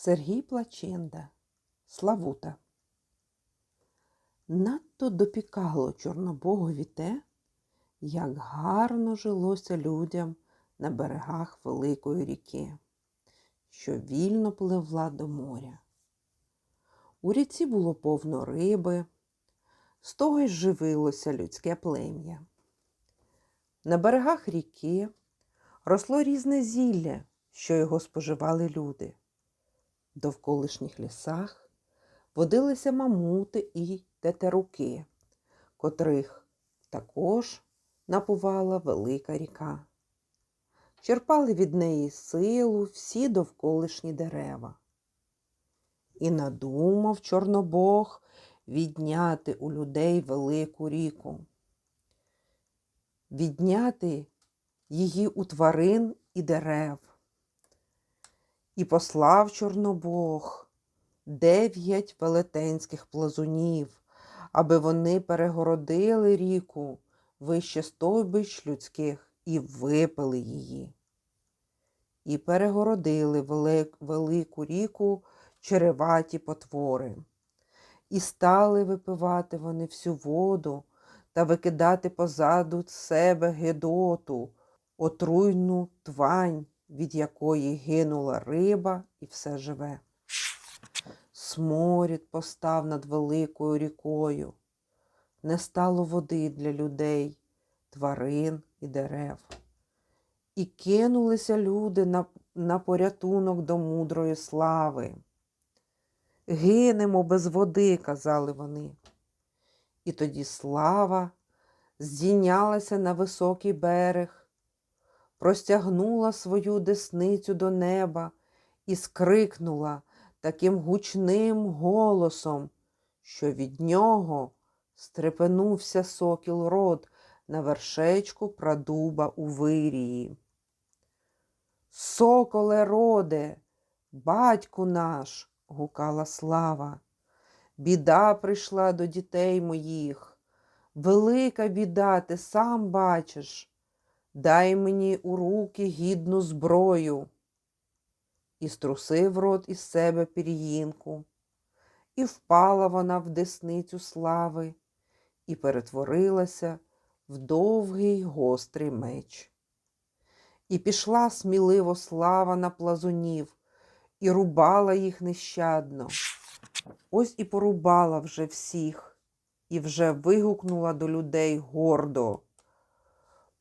Сергій Плаченда, Славута. Надто допікало Чорнобогові те, як гарно жилося людям на берегах Великої ріки, що вільно пливла до моря. У ріці було повно риби, з того й живилося людське плем'я. На берегах ріки росло різне зілля, що його споживали люди. Довколишніх лісах водилися мамути і тетеруки, котрих також напувала велика ріка. Черпали від неї силу всі довколишні дерева. І надумав Чорнобог відняти у людей велику ріку, відняти її у тварин і дерев. І послав Чорнобог дев'ять велетенських плазунів, аби вони перегородили ріку вище стойбищ людських і випили її. І перегородили велик, велику ріку череваті потвори. І стали випивати вони всю воду та викидати позаду себе гедоту, отруйну твань, від якої гинула риба і все живе. Сморід постав над великою рікою. Не стало води для людей, тварин і дерев. І кинулися люди на, на порятунок до мудрої слави. Гинемо без води, казали вони. І тоді слава здійнялася на високий берег, простягнула свою десницю до неба і скрикнула таким гучним голосом, що від нього стрепенувся сокіл рот на вершечку прадуба у вирії. Соколе роде, батьку наш, гукала слава. Біда прийшла до дітей моїх. Велика біда, ти сам бачиш. Дай мені у руки гідну зброю. І струсив рот із себе пір'їнку, і впала вона в десницю слави, і перетворилася в довгий гострий меч. І пішла сміливо слава на плазунів, і рубала їх нещадно. Ось і порубала вже всіх, і вже вигукнула до людей гордо.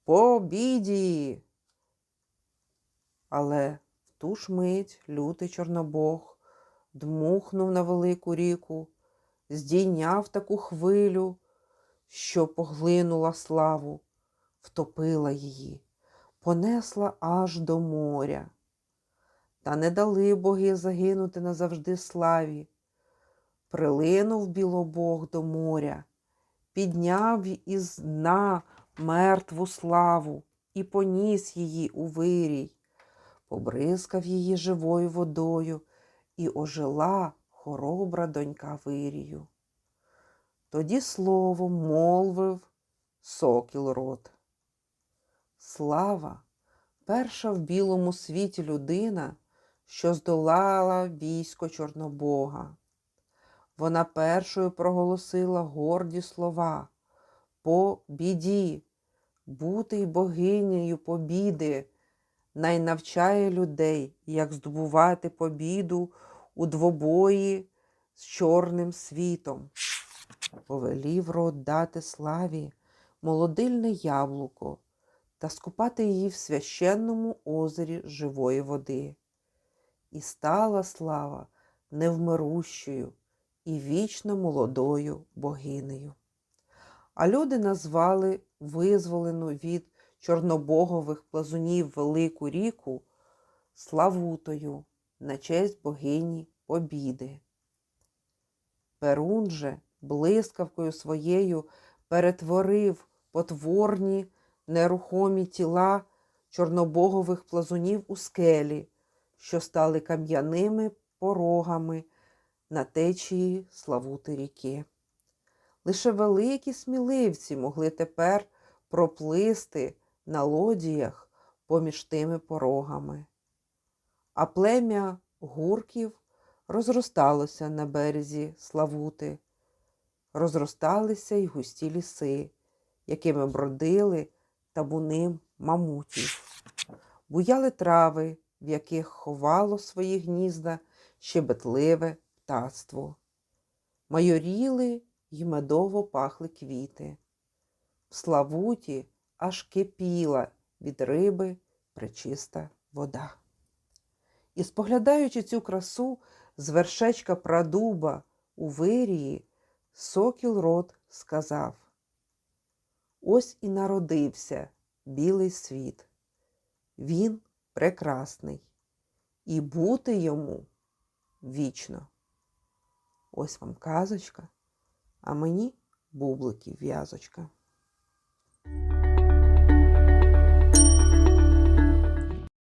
По біді. Але в ту ж мить лютий Чорнобог дмухнув на велику ріку, здійняв таку хвилю, що поглинула славу, втопила її, понесла аж до моря. Та не дали боги загинути назавжди славі. Прилинув білобог до моря, підняв із дна мертву славу і поніс її у вирій, побризкав її живою водою і ожила хоробра донька вирію. Тоді слово молвив сокіл рот. Слава, перша в білому світі людина, що здолала військо Чорнобога. Вона першою проголосила горді слова по біді, бути богинею побіди, най навчає людей, як здобувати побіду у двобої з чорним світом. Повелів род дати славі молодильне яблуко та скупати її в священному озері живої води. І стала слава невмирущою і вічно молодою богинею. А люди назвали визволену від чорнобогових плазунів велику ріку Славутою на честь богині Побіди. Перун же блискавкою своєю перетворив потворні нерухомі тіла чорнобогових плазунів у скелі, що стали кам'яними порогами на течії Славути ріки. Лише великі сміливці могли тепер проплисти на лодіях поміж тими порогами. А плем'я гурків розросталося на березі Славути, розросталися й густі ліси, якими бродили табуни мамутів, буяли трави, в яких ховало свої гнізда щебетливе птаство. Майоріли й медово пахли квіти. В Славуті аж кипіла від риби пречиста вода. І споглядаючи цю красу з вершечка прадуба у вирії, сокіл рот сказав: Ось і народився білий світ. Він прекрасний, і бути йому вічно. Ось вам казочка, а мені бубликів в'язочка.